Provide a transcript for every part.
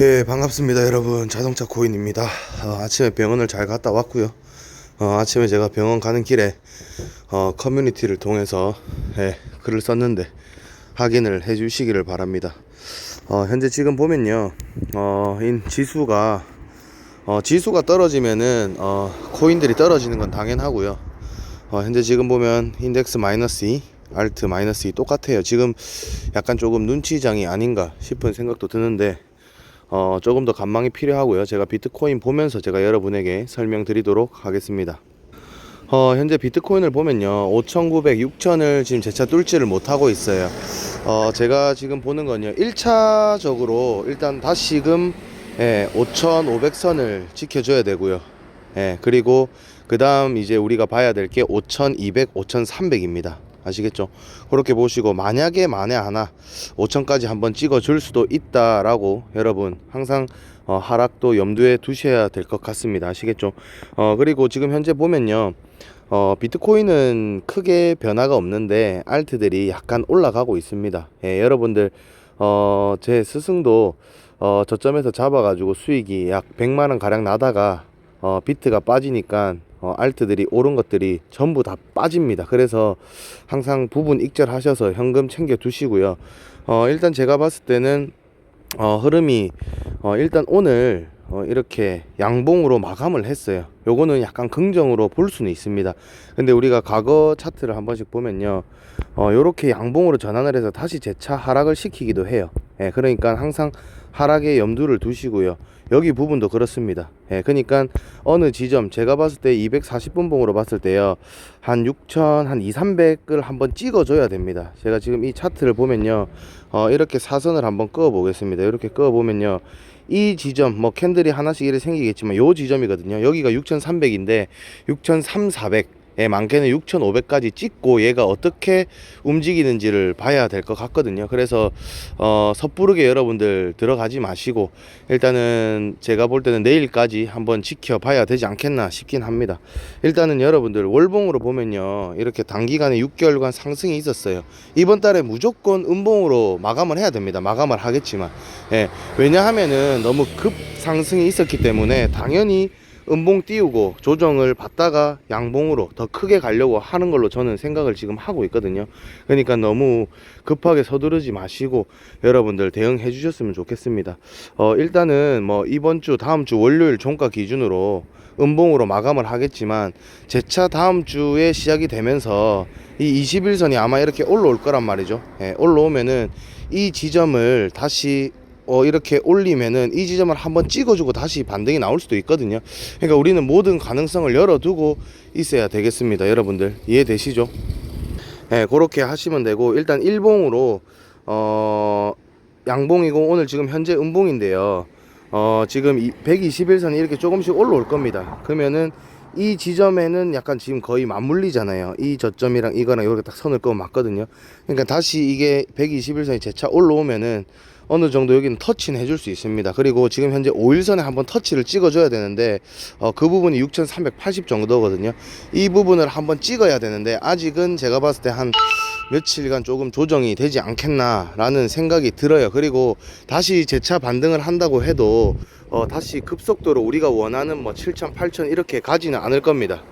예 반갑습니다 여러분. 자동차 코인입니다. 어, 아침에 병원을 잘 갔다 왔고요. 어, 아침에 제가 병원 가는 길에 어, 커뮤니티를 통해서 예, 글을 썼는데 확인을 해 주시기를 바랍니다. 어, 현재 지금 보면요 어, 인 지수가 어, 지수가 떨어지면은 어, 코인들이 떨어지는 건 당연하고요. 어, 현재 지금 보면 인덱스 마이너스 2 알트 마이너스 2 똑같아요. 지금 약간 조금 눈치장이 아닌가 싶은 생각도 드는데 어, 조금 더 간망이 필요하고요. 제가 비트코인 보면서 제가 여러분에게 설명드리도록 하겠습니다. 어, 현재 비트코인을 보면요. 5,900, 6,000을 지금 재차 뚫지를 못하고 있어요. 어, 제가 지금 보는 건요. 1차적으로 일단 다시금 예, 5,500선을 지켜줘야 되고요. 예, 그리고 그 다음 이제 우리가 봐야 될 게 5,200, 5,300입니다. 아시겠죠? 그렇게 보시고 만약에 만에 하나 5천까지 한번 찍어 줄 수도 있다라고 여러분 항상 어, 하락도 염두에 두셔야 될 것 같습니다. 아시겠죠? 어, 그리고 지금 현재 보면요. 어, 비트코인은 크게 변화가 없는데 알트들이 약간 올라가고 있습니다. 예, 여러분들 어, 제 스승도 어, 저점에서 잡아가지고 수익이 약 100만 원 가량 나다가 어, 비트가 빠지니까 어, 알트들이 오른 것들이 전부 다 빠집니다. 그래서 항상 부분 익절하셔서 현금 챙겨 두시고요. 어, 일단 제가 봤을 때는 어, 흐름이 어, 일단 오늘 어, 이렇게 양봉으로 마감을 했어요. 요거는 약간 긍정으로 볼 수는 있습니다. 근데 우리가 과거 차트를 한 번씩 보면요. 어, 요렇게 양봉으로 전환을 해서 다시 재차 하락을 시키기도 해요. 예, 그러니까 항상 하락에 염두를 두시고요. 여기 부분도 그렇습니다. 예, 그러니까 어느 지점 제가 봤을 때 240분 봉으로 봤을 때요. 한 6천 한 2, 300을 한번 찍어 줘야 됩니다. 제가 지금 이 차트를 보면요. 어, 이렇게 사선을 한번 그어 보겠습니다. 이렇게 그어 보면요. 이 지점 뭐 캔들이 하나씩 이렇게 생기겠지만 요 지점이거든요. 여기가 6,300인데 6,300, 400 예, 많게는 6,500까지 찍고 얘가 어떻게 움직이는지를 봐야 될 것 같거든요. 그래서 어, 섣부르게 여러분들 들어가지 마시고 일단은 제가 볼 때는 내일까지 한번 지켜봐야 되지 않겠나 싶긴 합니다. 일단은 여러분들 월봉으로 보면요. 이렇게 단기간에 6개월간 상승이 있었어요. 이번 달에 무조건 음봉으로 마감을 해야 됩니다. 마감을 하겠지만. 예, 왜냐하면은 너무 급 상승이 있었기 때문에 당연히 음봉 띄우고 조정을 받다가 양봉으로 더 크게 가려고 하는 걸로 저는 생각을 지금 하고 있거든요. 그러니까 너무 급하게 서두르지 마시고 여러분들 대응해 주셨으면 좋겠습니다. 어, 일단은 뭐 이번 주 다음 주 월요일 종가 기준으로 음봉으로 마감을 하겠지만 재차 다음 주에 시작이 되면서 이 21선이 아마 이렇게 올라올 거란 말이죠. 예, 올라오면은 이 지점을 다시 어, 이렇게 올리면은 이 지점을 한번 찍어주고 다시 반등이 나올 수도 있거든요. 그러니까 우리는 모든 가능성을 열어두고 있어야 되겠습니다. 여러분들 이해되시죠? 예, 그렇게 하시면 되고 일단 일봉으로 어 양봉이고 오늘 지금 현재 음봉인데요. 어 지금 121선이 이렇게 조금씩 올라올 겁니다. 그러면은 이 지점에는 약간 지금 거의 맞물리잖아요. 이 저점이랑 이거랑 이렇게 딱 선을 그어 맞거든요. 그러니까 다시 이게 121선이 재차 올라오면은 어느 정도 여기는 터치는 해줄 수 있습니다. 그리고 지금 현재 5일선에 한번 터치를 찍어줘야 되는데 어, 그 부분이 6,380 정도거든요. 이 부분을 한번 찍어야 되는데 아직은 제가 봤을 때한 며칠간 조금 조정이 되지 않겠나라는 생각이 들어요. 그리고 다시 재차 반등을 한다고 해도 어, 다시 급속도로 우리가 원하는 뭐 7,000, 8,000 이렇게 가지는 않을 겁니다.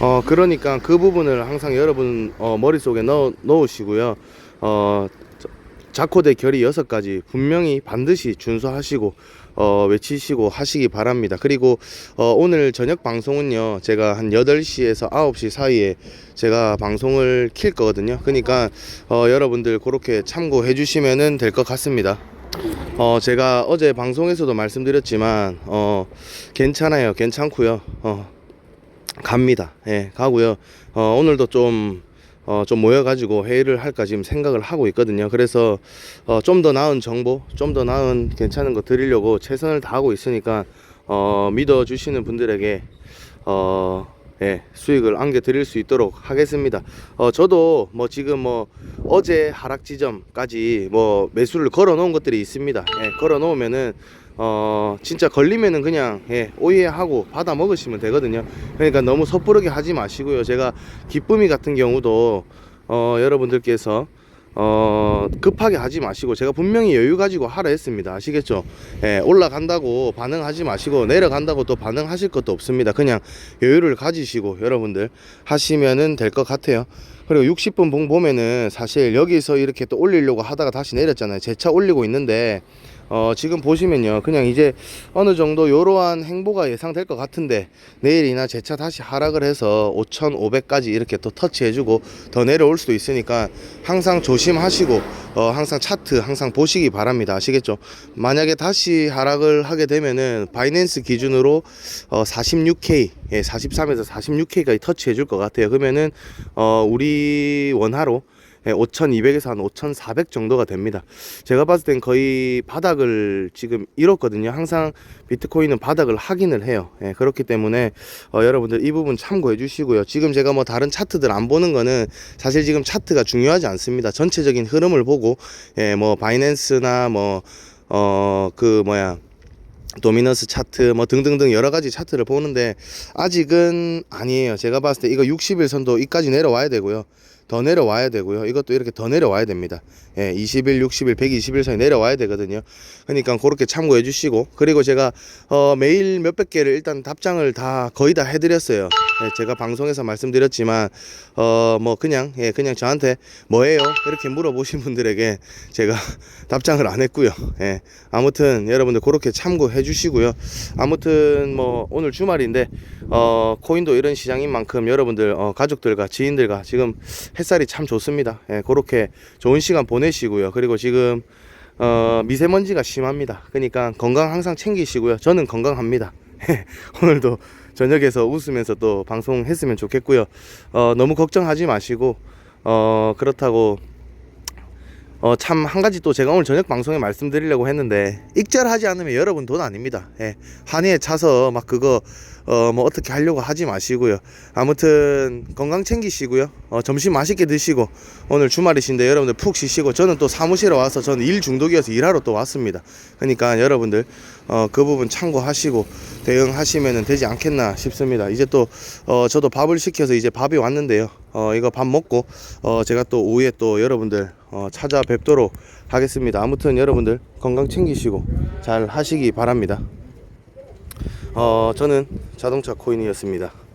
어, 그러니까 그 부분을 항상 여러분 어, 머릿속에 넣어, 넣으시고요. 어, 자코대 결의 여섯 가지 분명히 반드시 준수하시고 어, 외치시고 하시기 바랍니다. 그리고 어, 오늘 저녁 방송은요. 제가 한 8시에서 9시 사이에 제가 방송을 킬 거거든요. 그러니까 어, 여러분들 그렇게 참고해 주시면은 될것 같습니다. 어, 제가 어제 방송에서도 말씀드렸지만 어, 괜찮아요. 괜찮고요. 어, 갑니다. 예, 가고요. 어, 오늘도 좀 어, 좀 모여가지고 회의를 할까 지금 생각을 하고 있거든요. 그래서 어, 좀 더 나은 정보, 좀 더 나은 괜찮은 거 드리려고 최선을 다하고 있으니까 어, 믿어주시는 분들에게 어, 예, 수익을 안겨 드릴 수 있도록 하겠습니다. 어, 저도 뭐 지금 뭐 어제 하락 지점까지 뭐 매수를 걸어 놓은 것들이 있습니다. 예, 걸어 놓으면은 어 진짜 걸리면은 그냥 예 오해하고 받아 먹으시면 되거든요. 그러니까 너무 섣부르게 하지 마시고요. 제가 기쁨이 같은 경우도 어 여러분들께서 어 급하게 하지 마시고 제가 분명히 여유 가지고 하라 했습니다. 아시겠죠? 예, 올라간다고 반응하지 마시고 내려간다고 또 반응하실 것도 없습니다. 그냥 여유를 가지시고 여러분들 하시면은 될 것 같아요. 그리고 60분 봉 보면은 사실 여기서 이렇게 또 올리려고 하다가 다시 내렸잖아요. 제 차 올리고 있는데 어, 지금 보시면요. 그냥 이제 어느 정도 이러한 행보가 예상될 것 같은데 내일이나 재차 다시 하락을 해서 5,500까지 이렇게 또 터치해주고 더 내려올 수도 있으니까 항상 조심하시고 어, 항상 차트 항상 보시기 바랍니다. 아시겠죠? 만약에 다시 하락을 하게 되면은 바이낸스 기준으로 어, 46K, 예, 43에서 46K까지 터치해 줄 것 같아요. 그러면은 어, 우리 원화로 예, 5,200에서 한 5,400 정도가 됩니다. 제가 봤을 땐 거의 바닥을 지금 잃었거든요. 항상 비트코인은 바닥을 확인을 해요. 예, 그렇기 때문에 어, 여러분들 이 부분 참고해 주시고요. 지금 제가 뭐 다른 차트들 안 보는 거는 사실 지금 차트가 중요하지 않습니다. 전체적인 흐름을 보고 예, 뭐 바이낸스나 뭐 어 그 뭐야 도미너스 차트 뭐 등등등 여러 가지 차트를 보는데 아직은 아니에요. 제가 봤을 때 이거 60일 선도 이까지 내려와야 되고요. 더 내려와야 되고요. 이것도 이렇게 더 내려와야 됩니다. 예, 20일, 60일, 120일 선에 내려와야 되거든요. 그러니까 그렇게 참고해 주시고 그리고 제가 어, 매일 몇백 개를 일단 답장을 다 거의 다 해드렸어요. 예, 제가 방송에서 말씀드렸지만 어, 뭐 그냥 예, 그냥 저한테 뭐예요? 이렇게 물어보신 분들에게 제가 답장을 안 했고요. 예, 아무튼 여러분들 그렇게 참고해 주시고요. 아무튼 뭐 오늘 주말인데 어, 코인도 이런 시장인 만큼 여러분들 어, 가족들과 지인들과 지금 햇살이 참 좋습니다. 예, 그렇게 좋은 시간 보내시고요. 그리고 지금 어, 미세먼지가 심합니다. 그러니까 건강 항상 챙기시고요. 저는 건강합니다. 오늘도 저녁에서 웃으면서 또 방송했으면 좋겠고요. 어, 너무 걱정하지 마시고 어, 그렇다고 어, 참, 한 가지 또 제가 오늘 저녁 방송에 말씀드리려고 했는데, 익절하지 않으면 여러분 돈 아닙니다. 예. 환희에 차서 막 그거, 어, 뭐 어떻게 하려고 하지 마시고요. 아무튼 건강 챙기시고요. 어, 점심 맛있게 드시고, 오늘 주말이신데 여러분들 푹 쉬시고, 저는 또 사무실에 와서 저는 일 중독이어서 일하러 또 왔습니다. 그러니까 여러분들, 어, 그 부분 참고하시고, 대응하시면 되지 않겠나 싶습니다. 이제 또, 어, 저도 밥을 시켜서 이제 밥이 왔는데요. 어, 이거 밥 먹고, 어, 제가 또 오후에 또 여러분들, 어, 찾아뵙도록 하겠습니다. 아무튼 여러분들 건강 챙기시고 잘 하시기 바랍니다. 어, 저는 자동차 코인이었습니다.